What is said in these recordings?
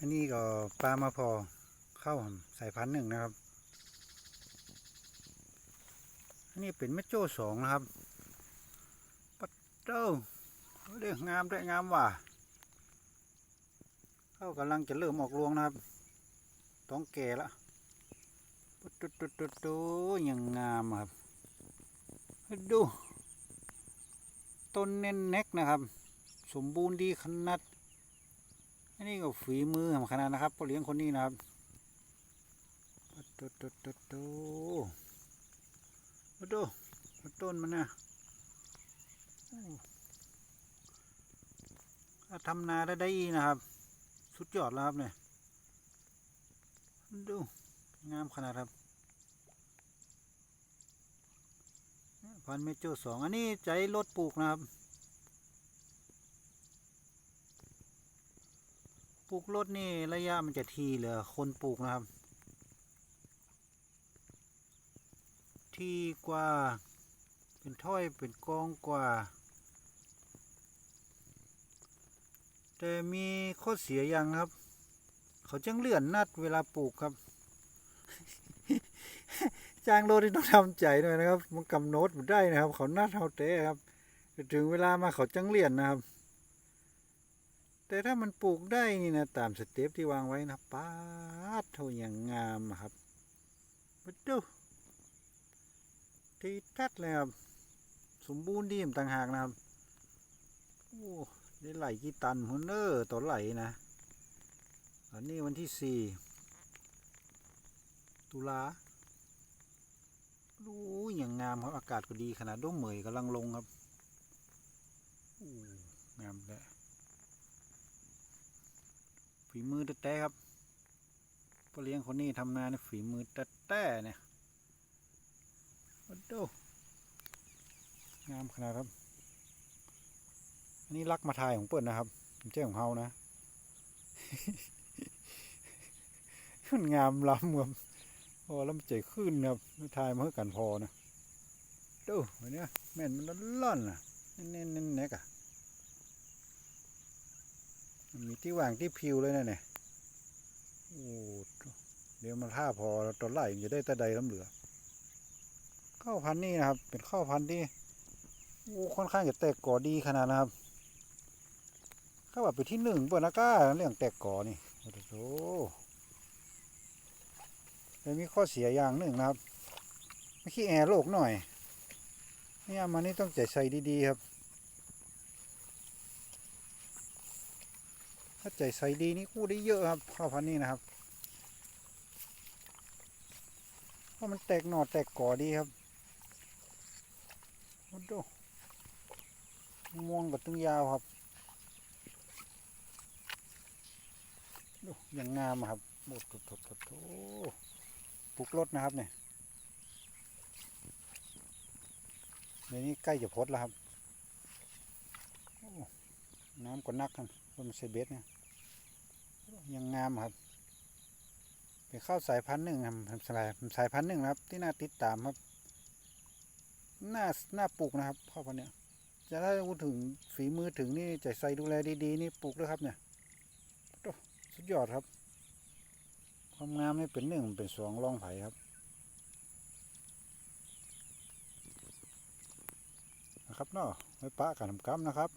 อันนี้ก็ปลามาพอเข้าสายพันธุ์หนึ่งนะครับ อันนี้เป็นแม่โจ้สองนะครับ ปัดเจ้าเรียกงามได้งามว่ะเข้ากำลังจะเริ่มออกรวงนะครับ ต้องแก่ละปุ๊ดตุ๊ดตุ๊ดตุ๊ดตุ๊ดยังงามครับ ดู ต้นเน้นเน็กนะครับ สมบูรณ์ดีขนาด นนี้ก็ฝีมือของขนาดนะครับพ่อเลี้ยงคนนี้นะครับปัดตุ๊ดตุ๊ดตุ๊ดตุ๊ดมาดูต้นมันนะถ้าทำนาได้ได้อีนะครับ สุดยอดแล้วครับเนี่ยดูงามขนาดครับพันเมโจสองอันนี้ใจรถปลูกนะครับ ปลูกรถนี่ระยะมันจะทีเหลือคนปลูกนะครับ ทีกว่า เป็นถ้อยเป็นกองกว่า แต่มีข้อเสียอย่างครับ เขาจังเลื่อนนัดเวลาปลูกครับ จ้างโลที่ต้องทำใจหน่อยนะครับ มันกำหนดมันได้นะครับ เขานัดเขาเตะครับ ถึงเวลามาเขาจังเลื่อนนะครับ แต่ถ้ามันปลูกได้นี่นะตามสเต็ปที่วางไว้นะป้าดเท่าอย่างงามครับมาดูทีทัดเลยครับ สมบูรณ์ดีมต่างหากนะครับ โอ้ได้ไหลกี่ตันหุ่นเนอร์ต่อไหลนะอันนี้วันที่สี่ตุลาดูอย่างงามครับ อากาศก็ดีขนาดด้มเหมยกำลังลงครับโอ้งามเลย ฝีมือแต้ครับพ่อเลี้ยงคนนี้ทำนาในฝีมือแต้เนี่ยมาดูงามขนาดครับ อันนี้ลักมาทายของเปิดนะครับไม่ใช่ของเฮานะมันงามล้ำครับพอแล้วมันใจขึ้นครับม่ทายมาเพื่อกันพอนะดูอันนี้แม่นมันล่อนๆน่ะเน้นๆๆแนกอะ มีที่วางที่พิวเลยนะเนี่ยโอ้เดี๋ยวมันท่าพอแล้วตอนไหลจะได้ตะใดล้ำเหลือข้าวพันธุ์นี่นะครับ เป็นข้าวพันธุ์ที่โอ้ค่อนข้างจะแตกกอดีขนาดนะครับข้าวแบบไปที่หนึ่งเปิดนะก้าเรื่องแตกกอนี่โอ้โหแต่มีข้อเสียอย่างหนึ่งนะครับไม่ขี้แอร์โลกหน่อยเนี่ยมันนี่ต้องใจใส่ดีๆครับ ถ้าใจใส่ดีนี่กู้ได้เยอะครับข้าวพันนี้นะครับเพราะมันแตกหน่อแตกก่อดีครับโอ้โหม่วงกับตึงยาวครับดูอย่างงามครับโอ้โถโถโถโปลูกรถนะครับเนี่ยในนี้ใกล้จะพดแล้วครับ น้ำก็นักครับเพราะมันใส่เบ็ดเนี่ย ยังงามครับเป็นข้าวสายพันธุ์หนึ่งครับสายสายพันธุ์หนึ่งครับ ที่น่าติดตามครับน่าน่าปลูกนะครับข้าวพันธุ์เนี้ยจะถ้าพูดถึงฝีมือถึงนี่ใจใส่ดูแลดีๆนี่ปลูกด้วยครับเนี่ยสุดยอดครับ ความงามนี่เป็นหนึ่งเป็นสองรองไผ่ครับนะครับเนาะไว้ปะกันทำกำนะครับ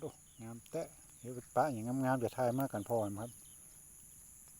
โอ้งามแตะ เดี๋ยวป้าอย่างงามๆจะทายมากกันพอครับ